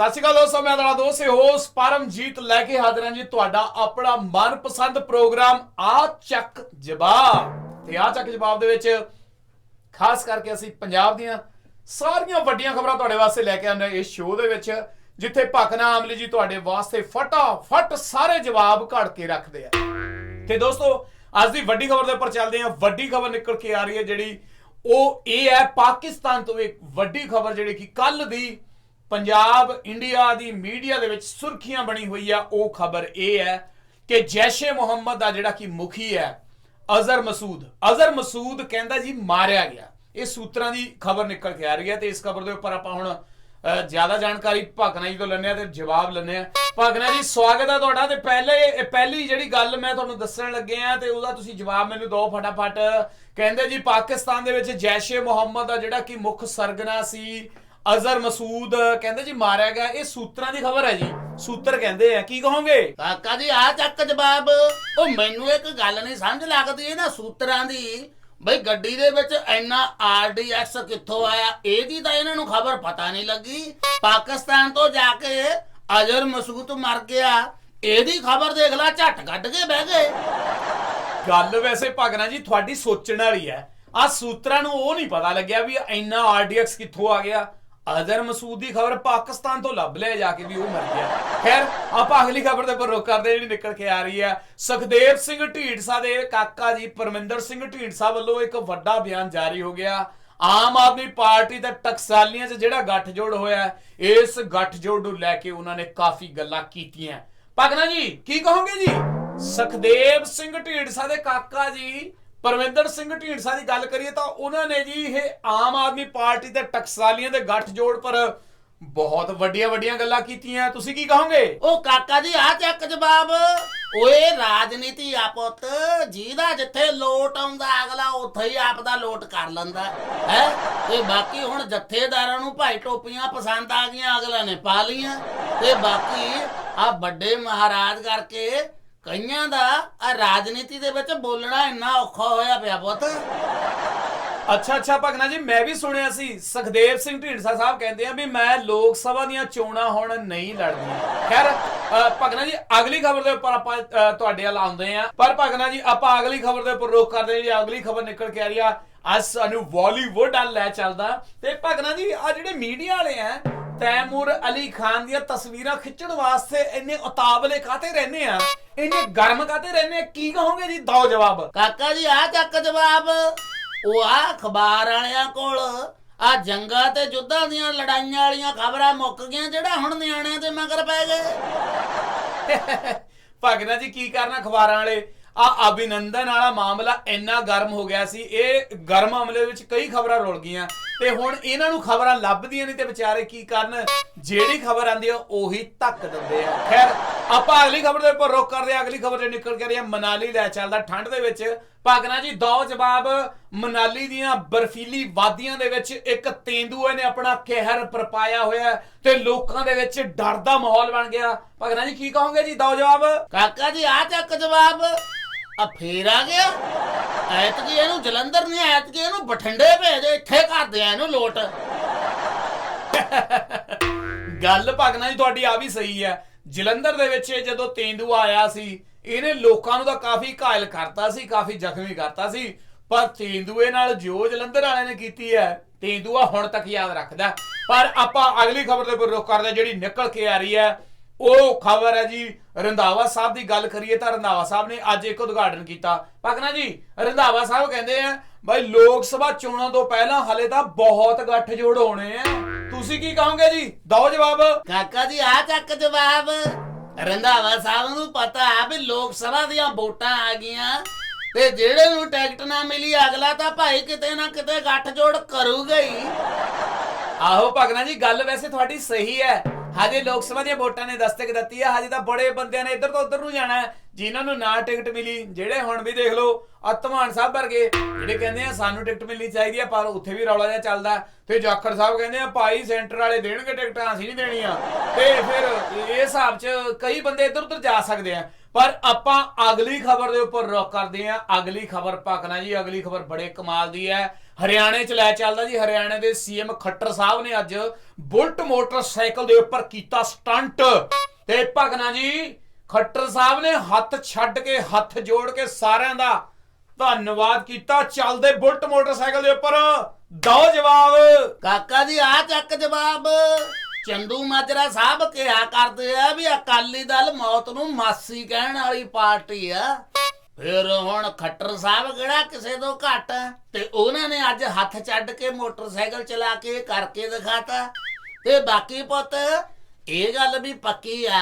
ਸਤਿ ਸ਼੍ਰੀ ਅਕਾਲ ਦੋਸਤੋ, ਮੈਂ ਤੁਹਾਡਾ ਦੋਸਤ ਹੋਸ ਪਰਮਜੀਤ ਲੈ ਕੇ ਹਾਜ਼ਰ ਹਾਂ ਜੀ। ਤੁਹਾਡਾ ਆਪਣਾ ਮਨਪਸੰਦ ਪ੍ਰੋਗਰਾਮ, ਆ ਚੱਕ ਜਵਾਬ। ਤੇ ਆ ਚੱਕ ਜਵਾਬ ਦੇ ਵਿੱਚ ਖਾਸ ਕਰਕੇ ਅਸੀਂ ਪੰਜਾਬ ਦੀਆਂ ਸਾਰੀਆਂ ਵੱਡੀਆਂ ਖਬਰਾਂ ਤੁਹਾਡੇ ਵਾਸਤੇ ਲੈ ਕੇ ਆਉਂਦੇ ਹਾਂ ਇਸ ਸ਼ੋਅ ਦੇ ਵਿੱਚ, ਜਿੱਥੇ ਭਕਨਾ ਆਮਲੀ ਜੀ ਤੁਹਾਡੇ ਵਾਸਤੇ ਫਟਾਫਟ ਸਾਰੇ ਜਵਾਬ ਘੜ ਕੇ ਰੱਖਦੇ ਆ। ਤੇ ਦੋਸਤੋ, ਅੱਜ ਦੀ ਵੱਡੀ ਖਬਰ ਦੇ ਉੱਪਰ ਚੱਲਦੇ ਹਾਂ। ਵੱਡੀ ਖਬਰ ਨਿਕਲ ਕੇ ਆ ਰਹੀ ਹੈ ਜਿਹੜੀ, ਉਹ ਇਹ ਹੈ ਪਾਕਿਸਤਾਨ ਤੋਂ ਇੱਕ ਵੱਡੀ ਖਬਰ ਜਿਹੜੀ ਕਿ ਕੱਲ ਦੀ ਪੰਜਾਬ ਇੰਡੀਆ ਦੀ ਮੀਡੀਆ ਦੇ ਵਿੱਚ ਸੁਰਖੀਆਂ ਬਣੀ ਹੋਈ ਆ, ਉਹ ਖਬਰ ਇਹ ਹੈ ਕਿ ਜੈਸ਼ੇ ਮੁਹੰਮਦ ਦਾ ਜਿਹੜਾ ਕਿ ਮੁਖੀ ਹੈ ਅਜ਼ਰ ਮਸੂਦ। ਅਜ਼ਰ ਮਸੂਦ ਕਹਿੰਦਾ ਜੀ ਮਾਰਿਆ ਗਿਆ। ਇਹ ਸੂਤਰਾਂ ਦੀ ਖਬਰ ਨਿਕਲ ਕੇ ਆ ਰਹੀ ਹੈ ਤੇ ਇਸ ਖਬਰ ਦੇ ਉੱਪਰ ਆਪਾਂ ਹੁਣ ਜ਼ਿਆਦਾ ਜਾਣਕਾਰੀ ਭਗਨਾ ਜੀ ਤੋਂ ਲੈਣੇ ਆ ਤੇ ਜਵਾਬ ਲੈਣੇ ਆ ਭਗਨਾ ਜੀ, ਸਵਾਗਤ ਹੈ ਤੁਹਾਡਾ ਤੇ ਪਹਿਲੇ ਪਹਿਲੀ ਜਿਹੜੀ ਗੱਲ ਮੈਂ ਤੁਹਾਨੂੰ ਦੱਸਣ ਲੱਗੇ ਆ ਤੇ ਉਹਦਾ ਤੁਸੀਂ ਜਵਾਬ ਮੈਨੂੰ ਦਿਓ ਫਟਾਫਟ। ਕਹਿੰਦੇ ਜੀ, ਪਾਕਿਸਤਾਨ ਦੇ ਵਿੱਚ ਜੈਸ਼ੇ ਮੁਹੰਮਦ ਦਾ ਜਿਹੜਾ ਕਿ ਮੁੱਖ ਸਰਗਨਾ ਸੀ ਅਜ਼ਰ ਮਸੂਦ ਕਹਿੰਦੇ ਜੀ ਮਾਰਿਆ ਗਿਆ ਇਹ ਸੂਤਰਾਂ ਦੀ ਖਬਰ ਹੈ ਜੀ। ਸੂਤਰ ਕਹਿੰਦੇ ਆ ਕੀ ਕਹੋਗੇ? ਕਾਕਾ ਜੀ ਆ ਚੱਕ ਜਵਾਬ। ਉਹ ਮੈਨੂੰ ਇੱਕ ਗੱਲ ਨਹੀਂ ਸਮਝ ਲੱਗਦੀ ਇਹਨਾਂ ਸੂਤਰਾਂ ਦੀ। ਬਈ ਗੱਡੀ ਦੇ ਵਿੱਚ ਇੰਨਾ ਆਰਡੀਐਕਸ ਕਿੱਥੋਂ ਆਇਆ? ਇਹਦੀ ਤਾਂ ਇਹਨਾਂ ਨੂੰ ਖਬਰ ਪਤਾ ਨਹੀਂ ਲੱਗੀ। ਪਾਕਿਸਤਾਨ ਤੋਂ ਜਾ ਕੇ ਅਜ਼ਰ ਮਸੂਦ ਮਰ ਗਿਆ। ਇਹਦੀ ਖਬਰ ਦੇਖ ਲੈ ਝੱਟ ਕੱਢ ਕੇ ਬਹਿ ਗਏ। ਗੱਲ ਵੈਸੇ ਭਗਨਾ ਜੀ ਤੁਹਾਡੀ ਸੋਚਣ ਵਾਲੀ ਹੈ। ਆ ਸੂਤਰਾਂ ਨੂੰ ਉਹ ਨਹੀਂ ਪਤਾ ਲੱਗਿਆ ਵੀ ਇੰਨਾ ਆਰਡੀਐਕਸ ਕਿੱਥੋਂ ਆ ਗਿਆ। ਅਜ਼ਰ ਮਸੂਦ ਦੀ ਖਬਰ ਪਾਕਿਸਤਾਨ ਤੋਂ ਲੱਭ ਲਿਆ ਜਾ ਕੇ ਵੀ ਉਹ ਮਰ ਗਿਆ। ਖੈਰ, ਆਪਾਂ ਅਗਲੀ ਖਬਰ ਦੇ ਉੱਪਰ ਰੁਕ ਕਰਦੇ ਜਿਹੜੀ ਨਿਕਲ ਕੇ ਆ ਰਹੀ ਹੈ। ਸੁਖਦੇਵ ਸਿੰਘ ਢੀਂਡਸਾ ਦੇ ਕਾਕਾ ਜੀ ਪਰਮਿੰਦਰ ਸਿੰਘ ਢੀਂਡਸਾ ਵੱਲੋਂ ਇੱਕ ਵੱਡਾ ਬਿਆਨ ਜਾਰੀ ਹੋ ਗਿਆ। ਆਮ ਆਦਮੀ ਪਾਰਟੀ ਦਾ ਟਕਸਾਲੀਆਂ 'ਚ ਜਿਹੜਾ ਗੱਠਜੋੜ ਹੋਇਆ ਇਸ ਗੱਠਜੋੜ ਨੂੰ ਲੈ ਕੇ ਉਹਨਾਂ ਨੇ ਕਾਫੀ ਗੱਲਾਂ ਕੀਤੀਆਂ। ਭਗਨਾ ਜੀ, ਕੀ ਕਹੋਗੇ ਜੀ? ਸੁਖਦੇਵ ਸਿੰਘ ਢੀਂਡਸਾ ਦੇ ਕਾਕਾ ਜੀ ਪਰਮਿੰਦਰ ਸਿੰਘ ਢੀਂਡਸਾ ਦੀ ਗੱਲ ਕਰੀਏ ਤਾਂ ਉਹਨਾਂ ਨੇ ਜੀ ਇਹ ਆਮ ਆਦਮੀ ਪਾਰਟੀ ਤੇ ਟਕਸਾਲੀਆਂ ਦੇ ਗੱਠਜੋੜ ਪਰ ਬਹੁਤ ਵੱਡੀਆਂ ਵੱਡੀਆਂ ਗੱਲਾਂ ਕੀਤੀਆਂ। ਤੁਸੀਂ ਕੀ ਕਹੋਗੇ? ਉਹ ਕਾਕਾ ਜੀ ਆ ਚੱਕ ਜਵਾਬ। ਓਏ ਰਾਜਨੀਤੀ ਆ ਜਿਹਦਾ ਜਿੱਥੇ ਲੋਟ ਆਉਂਦਾ, ਅਗਲਾ ਉੱਥੇ ਹੀ ਆਪ ਦਾ ਲੋਟ ਕਰ ਲੈਂਦਾ। ਹੈ? ਤੇ ਬਾਕੀ ਹੁਣ ਜਥੇਦਾਰਾਂ ਨੂੰ ਭਾਈ ਟੋਪੀਆਂ ਪਸੰਦ ਆ ਗਈਆਂ, ਅਗਲਾ ਨੇ ਪਾ ਲੀਆਂ ਤੇ ਬਾਕੀ ਆ ਵੱਡੇ ਮਹਾਰਾਜ ਕਰਕੇ ਕਈਆਂ ਦਾ ਆ ਰਾਜਨੀਤੀ ਦੇ ਵਿੱਚ ਬੋਲਣਾ ਇੰਨਾ ਔਖਾ ਹੋਇਆ ਪਿਆ ਪੁੱਤ। ਅੱਛਾ ਅੱਛਾ ਭਗਨਾ ਜੀ ਮੈਂ ਵੀ ਸੁਣਿਆ ਸੀ ਸੁਖਦੇਵ ਸਿੰਘ ਢੀਂਡਸਾ ਸਾਹਿਬ ਕਹਿੰਦੇ ਆ ਵੀ ਮੈਂ ਲੋਕ ਸਭਾ ਦੀਆਂ ਚੋਣਾਂ ਹੁਣ ਨਹੀਂ ਲੜਨੀਆਂ। ਖੈਰ ਅ, ਭਗਨਾ ਜੀ ਅਗਲੀ ਖਬਰ ਦੇ ਉੱਪਰ ਆਪਾਂ ਅ, ਤੁਹਾਡੇ ਵੱਲ ਆਉਂਦੇ ਆ ਪਰ ਭਗਨਾ ਜੀ ਆਪਾਂ ਅਗਲੀ ਖਬਰ ਦੇ ਉੱਪਰ ਰੋਕ ਕਰਦੇ ਹਾਂ ਜੀ ਅਗਲੀ ਖਬਰ ਨਿਕਲ ਕੇ ਆ ਰਹੀ ਆ ਅੱਜ ਸਾਨੂੰ ਬਾਲੀਵੁੱਡ ਵੱਲ ਲੈ ਚੱਲਦਾ। ਤੇ ਭਗਨਾ ਜੀ ਆ ਜਿਹੜੇ ਮੀਡੀਆ ਵਾਲੇ ਆ ਤੈਮੂਰ ਅਲੀ ਖਾਨ ਦੀਆਂ ਤਸਵੀਰਾਂ ਖਿੱਚਣ ਵਾਸਤੇ ਇੰਨੇ ਉਤਾਵਲੇ ਕਾਤੇ ਰਹਿੰਦੇ ਆ? ਇੰਨੇ ਗਰਮ ਕਾਤੇ ਰਹਿੰਦੇ ਆ? ਕੀ ਕਹੋਗੇ ਜੀ? ਦੋ ਜਵਾਬ। ਕਾਕਾ ਜੀ ਆ ਚੱਕ ਜਵਾਬ। ਉਹ ਆ ਅਖਬਾਰ ਵਾਲਿਆਂ ਕੋਲ। ਆ ਜੰਗਾਂ ਤੇ ਜੁੱਧਾਂ ਦੀਆਂ ਲੜਾਈਆਂ ਵਾਲੀਆਂ ਖਬਰਾਂ ਮੁੱਕ ਗਈਆਂ ਜਿਹੜਾ ਹੁਣ ਨਿਆਣਿਆਂ ਤੇ ਮਗਰ ਪੈ ਗਏ। ਭਗਨਾ ਜੀ ਕੀ ਕਰਨਾ ਅਖਬਾਰਾਂ ਵਾਲੇ? ਆ ਅਭਿਨੰਦਨ ਵਾਲਾ ਮਾਮਲਾ ਇੰਨਾ ਗਰਮ ਹੋ ਗਿਆ ਸੀ, ਇਹ ਗਰਮ ਮਾਮਲੇ ਵਿੱਚ ਕਈ ਖਬਰਾਂ ਰੁਲ ਗਈਆਂ। ਤੇ ਹੁਣ ਇਹਨਾਂ ਨੂੰ ਖਬਰਾਂ ਲੱਭਦੀਆਂ ਨਹੀਂ ਤੇ ਵਿਚਾਰੇ ਕੀ ਕਰਨ? ਜਿਹੜੀ ਖਬਰ ਆਂਦੀ ਆ, ਉਹੀ ਧੱਕ ਦਿੰਦੇ ਆ। ਖੈਰ, ਆਪਾਂ ਅਗਲੀ ਖਬਰ ਦੇ ਉੱਪਰ ਰੁਕ ਕਰਦੇ ਆ ਅਗਲੀ ਖਬਰ ਜੇ ਨਿਕਲ ਕੇ ਰਹੀ ਆ ਮਨਾਲੀ ਲੈ ਚੱਲਦਾ ਠੰਡ ਦੇ ਵਿੱਚ। ਭਾਗਨਾ ਜੀ, ਦੋ ਜਵਾਬ। ਮਨਾਲੀ ਦੀਆਂ ਬਰਫੀਲੀ ਵਾਦੀਆਂ ਦੇ ਵਿੱਚ ਇੱਕ ਤੇਂਦੂਏ ਨੇ ਆਪਣਾ ਕਹਿਰ ਪਰਪਾਇਆ ਹੋਇਆ ਤੇ ਲੋਕਾਂ ਦੇ ਵਿੱਚ ਡਰ ਦਾ ਮਾਹੌਲ ਬਣ ਗਿਆ। ਭਗਨਾ ਜੀ, ਕੀ ਕਹੋਗੇ ਜੀ, ਦੋ ਜਵਾਬ? ਕਾਕਾ ਜੀ, ਆ ਚੱਕ ਜਵਾਬ। ਆ ਫੇਰ ਆ ਗਿਆ। ਐਤਕੀ ਇਹਨੂੰ ਜਲੰਧਰ ਨਹੀਂ, ਐਤਕੀ ਇਹਨੂੰ ਬਠਿੰਡੇ ਭੇਜ ਦੇ ਇੱਥੇ ਕਰਦੇ ਆ ਇਹਨੂੰ ਲੋਟ। ਗੱਲ ਭਗਨਾ ਜੀ ਤੁਹਾਡੀ ਆ ਵੀ ਸਹੀ ਹੈ। ਜਲੰਧਰ ਦੇ ਵਿੱਚ ਇਹ ਜਦੋਂ ਤੇਂਦੂ ਆਇਆ ਸੀ, ਇਹਨੇ ਲੋਕਾਂ ਨੂੰ ਤਾਂ ਕਾਫੀ ਘਾਇਲ ਕਰਤਾ ਸੀ, ਕਾਫੀ ਜ਼ਖਮੀ ਕਰਤਾ ਸੀ। ਪਰ ਤੇਂਦੂਏ ਨਾਲ ਜੋ ਜਲੰਧਰ ਵਾਲਿਆਂ ਨੇ ਕੀਤੀ ਹੈ। ਤੇਂਦੂਆ ਹੁਣ ਤੱਕ ਯਾਦ ਰੱਖਦਾ। ਪਰ ਆਪਾਂ ਅਗਲੀ ਖਬਰ ਦੇ ਉੱਪਰ ਰੁਕ ਕਰਦੇ ਜਿਹੜੀ ਨਿਕਲ ਕੇ ਆ ਰਹੀ ਹੈ। ਉਹ ਖਬਰ ਹੈ ਜੀ, ਰੰਧਾਵਾ ਸਾਹਿਬ ਦੀ ਗੱਲ ਕਰੀਏ ਤਾਂ ਰੰਧਾਵਾ ਸਾਹਿਬ ਨੇ ਅੱਜ ਇੱਕ ਉਦਘਾਟਨ ਕੀਤਾ। ਭਗਨਾ ਜੀ, ਰੰਧਾਵਾ ਸਾਹਿਬ ਕਹਿੰਦੇ ਆ ਭਾਈ ਲੋਕ ਸਭਾ ਚੋਣਾਂ ਤੋਂ ਪਹਿਲਾਂ ਹਲੇ ਤਾਂ ਬਹੁਤ ਗੱਠਜੋੜ ਹੋਣੇ ਆ। ਤੁਸੀਂ ਕੀ ਕਹੋਗੇ ਜੀ? ਦਿਓ ਜਵਾਬ। ਕਾਕਾ ਜੀ ਆ ਚੱਕ ਜਵਾਬ। ਰੰਧਾਵਾ ਸਾਹਿਬ ਨੂੰ ਪਤਾ ਆ ਵੀ ਲੋਕ ਸਭਾ ਦੀਆਂ ਵੋਟਾਂ ਆ ਗਈਆਂ ਤੇ ਜਿਹੜੇ ਨੂੰ ਟਿਕਟ ਨਾ ਮਿਲੀ, ਅਗਲਾ ਤਾਂ ਭਾਈ ਕਿਤੇ ਨਾ ਕਿਤੇ ਗੱਠ ਜੋੜ ਕਰੂਗਾ ਹੀ। ਆਹੋ ਭਗਨਾ ਜੀ, ਗੱਲ ਵੈਸੇ ਤੁਹਾਡੀ ਸਹੀ ਹੈ। ਹਜੇ ਲੋਕ ਸਭਾ ਦੀਆਂ ਵੋਟਾਂ ਨੇ ਦਸਤਕ ਦਿੱਤੀ ਹੈ ਹਜੇ ਤਾਂ ਬੜੇ ਬੰਦਿਆਂ ਨੇ ਇੱਧਰ ਤੋਂ ਉੱਧਰ ਨੂੰ ਜਾਣਾ ਹੈ। ਜਿਨ੍ਹਾਂ ਨੂੰ ਨਾ ਟਿਕਟ ਮਿਲੀ, ਜਿਹੜੇ ਹੁਣ ਵੀ ਦੇਖ ਲਓ ਅਤਮਾਨ ਸਾਹਿਬ ਵਰਗੇ, ਜਿਹੜੇ ਕਹਿੰਦੇ ਆ ਸਾਨੂੰ ਟਿਕਟ ਮਿਲਣੀ ਚਾਹੀਦੀ ਹੈ ਪਰ ਉੱਥੇ ਵੀ ਰੌਲਾ ਜਿਹਾ ਚੱਲਦਾ ਹੈ। ਤੇ ਜਾਖੜ ਸਾਹਿਬ ਕਹਿੰਦੇ ਆ, ਭਾਈ ਸੈਂਟਰ ਵਾਲੇ ਦੇਣਗੇ ਟਿਕਟਾਂ, ਅਸੀਂ ਨਹੀਂ ਦੇਣੀਆਂ। ਤੇ ਫਿਰ ਇਹ ਹਿਸਾਬ 'ਚ ਕਈ ਬੰਦੇ ਇੱਧਰ ਉੱਧਰ ਜਾ ਸਕਦੇ ਆ। ਪਰ ਆਪਾਂ ਅਗਲੀ ਖਬਰ ਦੇ ਉੱਪਰ ਰੁਕ ਕਰਦੇ ਹਾਂ ਅਗਲੀ ਖਬਰ ਭਕਨਾ ਜੀ, ਅਗਲੀ ਖਬਰ ਬੜੇ ਕਮਾਲ ਦੀ ਹੈ। ਹਰਿਆਣੇ ਚ ਲੈ ਚੱਲਦਾ ਜੀ, ਹਰਿਆਣੇ ਦੇ ਸੀਐਮ ਖੱਟਰ ਸਾਹਿਬ ਨੇ ਅੱਜ ਬੁਲਟ ਮੋਟਰਸਾਈਕਲ ਦੇ ਉੱਪਰ ਕੀਤਾ ਸਟੰਟ। ਤੇ ਭਕਨਾ ਜੀ, ਖੱਟਰ ਸਾਹਿਬ ਨੇ ਹੱਥ ਛੱਡ ਕੇ, ਹੱਥ ਜੋੜ ਕੇ ਸਾਰਿਆਂ ਦਾ ਧੰਨਵਾਦ ਕੀਤਾ। ਚੱਲਦੇ ਬੁਲਟ ਮੋਟਰਸਾਈਕਲ ਦੇ ਉੱਪਰ। ਦੋ ਜਵਾਬ। ਕਾਕਾ ਜੀ, ਆ ਚੱਕ ਜਵਾਬ। ਚੰਦੂ ਮਾਜਰਾ ਸਾਹਿਬ ਕਿਹਾ ਕਰਦੇ ਆ ਵੀ ਅਕਾਲੀ ਦਲ ਮੌਤ ਨੂੰ ਮਾਸੀ ਕਹਿਣ ਵਾਲੀ ਪਾਰਟੀ ਆ। ਫਿਰ ਹੁਣ ਖੱਟਰ ਸਾਹਿਬ ਕਿਹੜਾ ਕਿਸੇ ਤੋਂ ਘੱਟ? ਤੇ ਉਹਨਾਂ ਨੇ ਅੱਜ ਹੱਥ ਛੱਡ ਕੇ ਮੋਟਰਸਾਈਕਲ ਚਲਾ ਕੇ ਕਰਕੇ ਦਿਖਾਤਾ। ਤੇ ਬਾਕੀ ਪੁੱਤ, ਇਹ ਗੱਲ ਵੀ ਪੱਕੀ ਆ,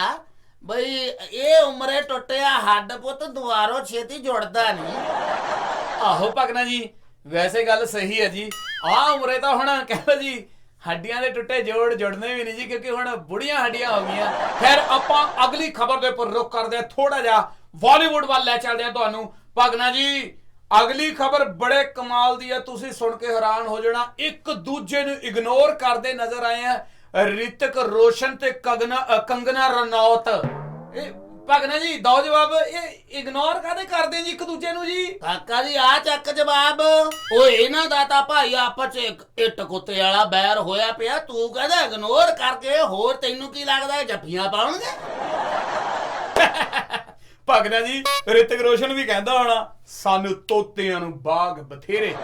ਬਈ ਇਹ ਉਮਰੇ ਟੁੱਟਿਆ ਹੱਡ ਪੁੱਤ ਦੁਆਰੋਂ ਛੇਤੀ ਜੁੜਦਾ ਨਹੀਂ। ਆਹੋ ਭਗਨਾ ਜੀ, ਵੈਸੇ ਗੱਲ ਸਹੀ ਹੈ ਜੀ। ਆ ਉਮਰੇ ਤਾਂ ਹੁਣ ਕਹਿੰਦਾ ਜੀ, ਹੱਡੀਆਂ ਦੇ ਟੁੱਟੇ ਜੋੜ ਜੁੜਨੇ ਵੀ ਨਹੀਂ ਜੀ, ਕਿਉਂਕਿ ਹੁਣ ਬੁੜੀਆਂ ਹੱਡੀਆਂ ਹੋ ਗਈਆਂ। ਖੈਰ ਆਪਾਂ ਅਗਲੀ ਖਬਰ ਦੇ ਉੱਪਰ ਰੁਕ ਕਰਦੇ ਆ ਥੋੜਾ ਜਿਹਾ ਬਾਲੀਵੁੱਡ ਵੱਲ ਲੈ ਚੱਲਦੇ ਆ ਤੁਹਾਨੂੰ। ਭਗਨਾ ਜੀ, ਅਗਲੀ ਖਬਰ ਬੜੇ ਕਮਾਲ ਦੀ ਹੈ ਤੁਸੀਂ ਸੁਣ ਕੇ ਹੈਰਾਨ ਹੋ ਜਾਣਾ। ਇੱਕ ਦੂਜੇ ਨੂੰ ਇਗਨੋਰ ਕਰਦੇ ਨਜ਼ਰ ਆਏ ਆ ਰਿਤਿਕ ਰੋਸ਼ਨ ਤੇ ਕੰਗਨਾ ਕੰਗਨਾ ਰਣੌਤ। ਇਹ ਭਗਨਾ ਜੀ, ਦੋ ਜਵਾਬ, ਇਹ ਇਗਨੋਰ ਕਾਦੇ ਕਰਦੇ ਜੀ ਇੱਕ ਦੂਜੇ ਨੂੰ ਜੀ? ਕਾਕਾ ਜੀ ਆ ਚੱਕ ਜਵਾਬ। ਓਏ, ਇਹਨਾਂ ਦਾ ਤਾਂ ਭਾਈ ਆਪਸ ਚ ਇੱਕ ਇੱਟ ਕੁੱਤੇ ਵਾਲਾ ਬੈਰ ਹੋਇਆ ਪਿਆ। ਤੂੰ ਕਹਿੰਦਾ ਇਗਨੋਰ ਕਰਕੇ ਹੋਰ ਤੈਨੂੰ ਕੀ ਲੱਗਦਾ, ਇਹ ਜੱਫੀਆਂ ਪਾਉਣਗੇ? ਭਗਨਾ ਜੀ, ਰਿਤਿਕ ਰੋਸ਼ਨ ਵੀ ਕਹਿੰਦਾ ਹੋਣਾ, ਸਾਨੂੰ ਤੋਤਿਆਂ ਨੂੰ ਬਾਗ ਬਥੇਰੇ।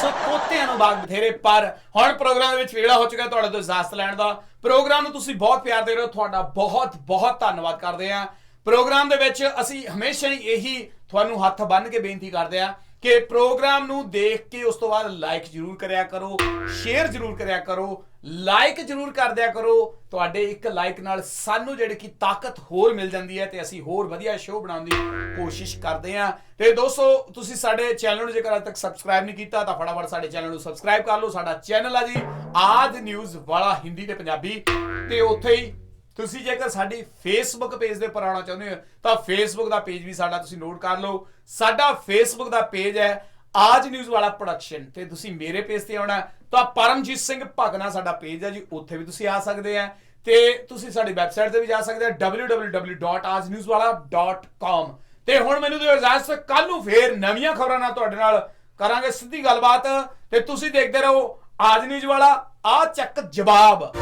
ਸੋ ਤੋਤਿਆਂ ਨੂੰ ਬਾਗ ਬਥੇਰੇ, ਪਰ ਹੁਣ ਪ੍ਰੋਗਰਾਮ ਦੇ ਵਿੱਚ ਵੇਲਾ ਹੋ ਚੁੱਕਾ ਤੁਹਾਡੇ ਤੋਂ ਇਜਾਜ਼ਤ ਲੈਣ ਦਾ। ਪ੍ਰੋਗਰਾਮ ਨੂੰ ਤੁਸੀਂ ਬਹੁਤ ਪਿਆਰ ਦੇ ਰਹੇ ਹੋ, ਤੁਹਾਡਾ ਬਹੁਤ ਬਹੁਤ ਧੰਨਵਾਦ ਕਰਦੇ ਹਾਂ। ਪ੍ਰੋਗਰਾਮ ਦੇ ਵਿੱਚ ਅਸੀਂ ਹਮੇਸ਼ਾ ਹੀ ਇਹੀ ਤੁਹਾਨੂੰ ਹੱਥ ਬੰਨ੍ਹ ਕੇ ਬੇਨਤੀ ਕਰਦੇ ਹਾਂ ਕਿ ਪ੍ਰੋਗਰਾਮ ਨੂੰ ਦੇਖ ਕੇ ਉਸ ਤੋਂ ਬਾਅਦ ਲਾਈਕ ਜ਼ਰੂਰ ਕਰਿਆ ਕਰੋ ਸ਼ੇਅਰ ਜ਼ਰੂਰ ਕਰਿਆ ਕਰੋ ਲਾਈਕ ਜ਼ਰੂਰ ਕਰ ਦਿਆ ਕਰੋ। ਤੁਹਾਡੇ ਇੱਕ ਲਾਈਕ ਨਾਲ ਸਾਨੂੰ ਜਿਹੜੀ ਕਿ ਤਾਕਤ ਹੋਰ ਮਿਲ ਜਾਂਦੀ ਹੈ ਤੇ ਅਸੀਂ ਹੋਰ ਵਧੀਆ ਸ਼ੋਅ ਬਣਾਉਣ ਦੀ ਕੋਸ਼ਿਸ਼ ਕਰਦੇ ਹਾਂ। ਤੇ ਦੋਸਤੋ, ਤੁਸੀਂ ਸਾਡੇ ਚੈਨਲ ਨੂੰ ਜੇਕਰ ਅਜੇ ਤੱਕ ਸਬਸਕ੍ਰਾਈਬ ਨਹੀਂ ਕੀਤਾ, ਤਾਂ ਫਟਾਫਟ ਸਾਡੇ ਚੈਨਲ ਨੂੰ ਸਬਸਕ੍ਰਾਈਬ ਕਰ ਲਓ। ਸਾਡਾ ਚੈਨਲ ਆ ਜੀ, ਆਦ ਨਿਊਜ਼ ਵਾਲਾ ਹਿੰਦੀ ਤੇ ਪੰਜਾਬੀ। ਤੇ ਉੱਥੇ ਹੀ ਤੁਸੀਂ ਜੇਕਰ ਸਾਡੀ ਫੇਸਬੁੱਕ ਪੇਜ ਦੇ ਉੱਪਰ ਆਉਣਾ ਚਾਹੁੰਦੇ ਹੋ, ਤਾਂ ਫੇਸਬੁੱਕ ਦਾ ਪੇਜ ਵੀ ਸਾਡਾ ਤੁਸੀਂ ਨੋਟ ਕਰ ਲਓ। ਸਾਡਾ ਫੇਸਬੁੱਕ ਦਾ ਪੇਜ ਹੈ ਆਜ ਨਿਊਜ਼ ਵਾਲਾ ਪ੍ਰੋਡਕਸ਼ਨ ਤੇ ਤੁਸੀਂ ਮੇਰੇ ਪੇਜ ਤੇ ਆਉਣਾ ਤਾਂ ਪਰਮਜੀਤ ਸਿੰਘ ਭਗਨਾ ਸਾਡਾ ਪੇਜ ਹੈ ਜੀ, ਉੱਥੇ ਵੀ ਤੁਸੀਂ ਆ ਸਕਦੇ ਆ। ਤੇ ਤੁਸੀਂ ਸਾਡੀ ਵੈਬਸਾਈਟ ਤੇ ਵੀ ਜਾ ਸਕਦੇ ਆ www.ajnewswala.com ਤੇ ਹੁਣ ਮੈਨੂੰ ਦਿਓ ਇਜਾਜ਼ਤ ਕੱਲ ਨੂੰ ਫੇਰ ਨਵੀਆਂ ਖਬਰਾਂ ਨਾਲ ਤੁਹਾਡੇ ਨਾਲ ਕਰਾਂਗੇ ਸਿੱਧੀ ਗੱਲਬਾਤ। ਤੇ ਤੁਸੀਂ ਦੇਖਦੇ ਰਹੋ ਆਜ ਨਿਊਜ਼ ਵਾਲਾ, ਆ ਚੱਕ ਜਵਾਬ।